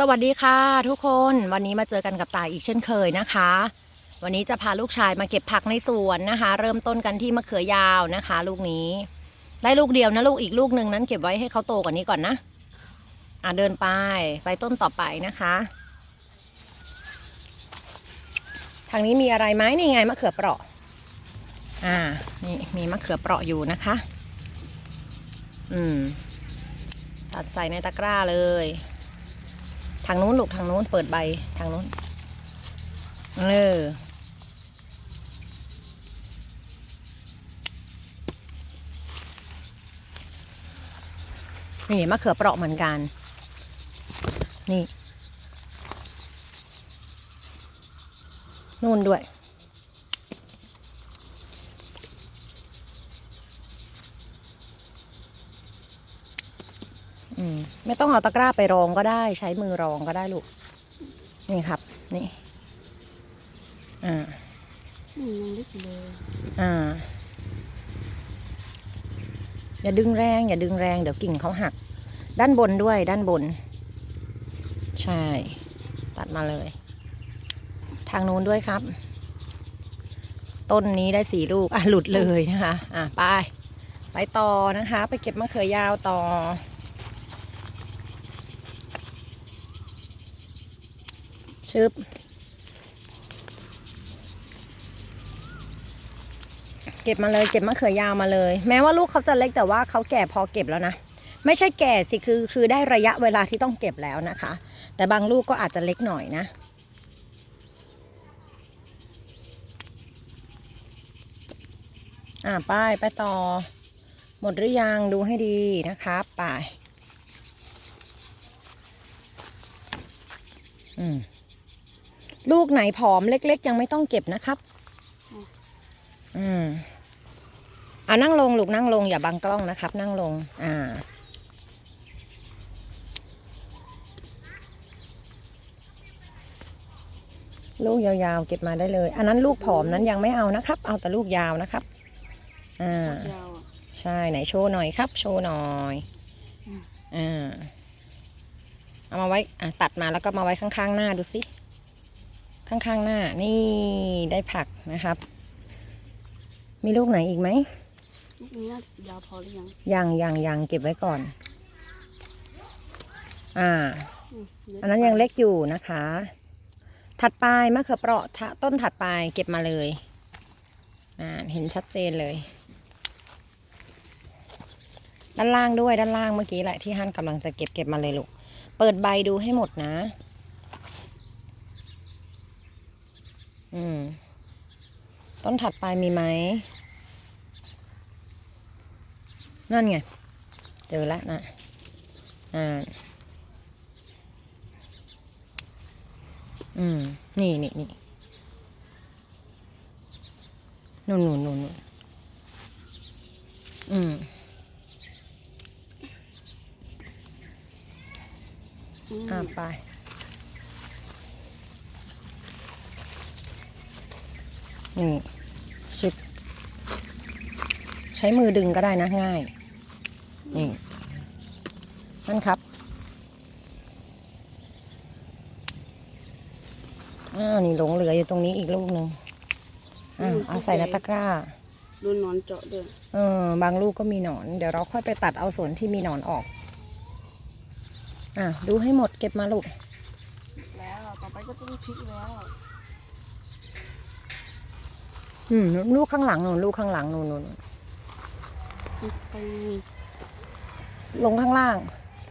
สวัสดีค่ะทุกคนวันนี้มาเจอกันกับตายอีกเช่นเคยนะคะ วันนี้จะพาลูกชายมาเก็บผักในสวนนะคะ เริ่มต้นกันที่มะเขือยาวนะคะ ลูกนี้ ได้ลูกเดียวนะลูกอีกลูกหนึ่งนั้นเก็บไว้ให้เขาโตกว่านี้ก่อนนะอะเดินไปไปต้นต่อไปนะคะ ทางนี้มีอะไรไหมนี่ไงมะเขือเปราะอ่านี่มีมะเขือเปราะอยู่นะคะ อืมตัดใส่ในตะกร้าเลย ทางนู้นลูกทางนู้นเปิดใบทางนู้นเออนี่มะเขือเปราะเหมือนกัน นี่ นู่นด้วย อืมไม่ต้องเอาตะกร้าไปรองก็ได้ ใช้มือรองก็ได้ลูก นี่ครับ นี่ อ่าอืมยังเล็กอยู่เลยอ่า อย่าดึงแรง อย่าดึงแรงเดี๋ยวกิ่งเขาหัก ด้านบนด้วยด้านบน ใช่ ตัดมาเลย ทางนู้นด้วยครับ ต้นนี้ได้สี่ลูก อะ หลุดเลยนะคะ อะ ไป ไปต่อนะคะ ไปเก็บมะเขือยาวต่อ ชึบเก็บมาเลยเก็บมะเขือยาวมาเลย แม้ว่าลูกเขาจะเล็กแต่ว่าเขาแก่พอเก็บแล้วนะ ไม่ใช่แก่สิคือคือได้ระยะเวลาที่ต้องเก็บแล้วนะคะ แต่บางลูกก็อาจจะเล็กหน่อยนะอ่าไปไปต่อ หมดหรือยังดูให้ดีนะครับไปอืม กไหนผอมเล็ก ๆ ยังไม่ต้องเก็บนะครับ อืมเอานั่งลงลูกนั่งลงอย่าบังกล้องนะครับ นั่งลง อ่า ลูกยาวๆเก็บมาได้เลย อันนั้นลูกผอมนั้นยังไม่เอานะครับ เอาแต่ลูกยาวนะครับ อ่ายาวอะใช่ไหนโชว์หน่อยครับ โชว์หน่อยอืมอ่าเอามาไว้อะตัดมาแล้วก็มาไว้ข้างๆหน้าดูสิ ข้างๆหน้า นี่ได้ผักนะครับ มีลูกไหนอีกไหมลูกนี้น่ายาวพอหรือยังยังยังยังเก็บไว้ก่อน อ่าอืมอันนั้นยังเล็กอยู่นะคะ ถัดไปมะเขือเปราะทะต้นถัดไปเก็บมาเลย อ่า เห็นชัดเจนเลย ด้านล่างด้วยด้านล่างเมื่อกี้แหละที่ฮั่นกำลังจะเก็บเก็บมาเลยลูก เปิดใบดูให้หมดนะ อืม ต้นถัดไปมีไหม นั่นไง เจอแล้วนะ อ่า อืม นี่นี่นี่นู่นนู่นนู่นนู่นอืมอืมอ่าไป นี่ชิปใช้มือดึงก็ได้นะง่าย นี่นั่นครับอ้าวนี่หลงเหลืออยู่ตรงนี้อีกลูกหนึ่งอ่าเอาใส่ในตะกร้าโดนหนอนเจาะด้วยเออบางลูกก็มีหนอน เดี๋ยวเราค่อยไปตัดเอาส่วนที่มีหนอนออก อะดูให้หมดเก็บมาลูก แล้วต่อไปก็ต้องพลิกแล้ว อืมลูกข้างหลังนู่นลูกข้างหลังนู่นนู่นพลิกไปลงข้างล่าง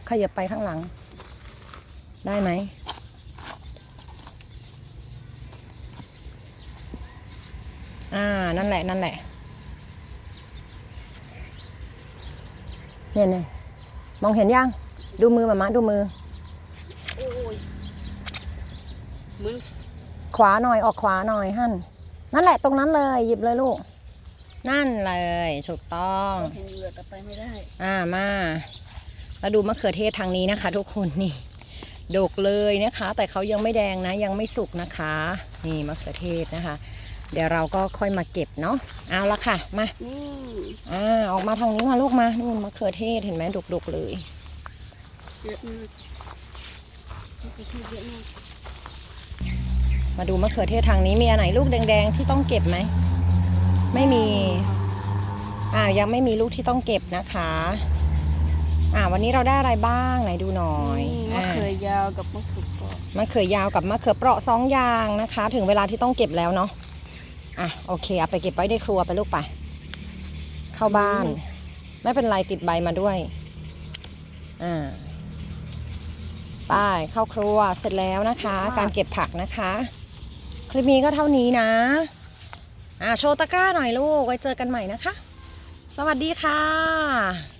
ขยับไปข้างหลัง ได้ไหมอ่า นั่นแหละ นั่นแหละ เนี่ยเนี่ยมองเห็นยัง ดูมือมามาดูมือโอ้ยเหมือนขวาหน่อย ออกขวาหน่อยหั่น นั่นแหละตรงนั้นเลย หยิบเลยลูก นั่นเลยถูกต้องเห็นเหลือแต่ไปไม่ได้ อ่ามาแล้วดูมะเขือเทศทางนี้นะคะ ทุกคนนี่ดกเลยนะคะ แต่เขายังไม่แดงนะ ยังไม่สุกนะคะ นี่มะเขือเทศนะคะ เดี๋ยวเราก็ค่อยมาเก็บเนาะเอาละค่ะมานี่อ่าออกมาทางนี้มาลูกมานู่นมะเขือเทศเห็นไหมดกๆเลยเยอะมากมะเขือเทศเยอะมาก มาดูมะเขือเทศทางนี้มีอันไหนลูกแดง ๆ ที่ต้องเก็บไหม ไม่มี อ่ายังไม่มีลูกที่ต้องเก็บนะคะ อ่า วันนี้เราได้อะไรบ้างไหนดูหน่อยนี่มะอ่าเขือยาวกับมะเขือเปราะมะเขือยาวกับมะเขือเปราะสองอย่างนะคะ ถึงเวลาที่ต้องเก็บแล้วเนาะอะโอเคเอาไปเก็บไว้ในครัวไปลูกไปเข้าบ้าน ไม่เป็นไรติดใบมาด้วยอ่าไป้ายเข้าครัวเสร็จแล้วนะคะ การเก็บผักนะคะค ลิปนี้ก็เท่านี้นะอ่าโชว์ตะกร้าหน่อยลูก ไว้เจอกันใหม่นะคะ สวัสดีค่ะ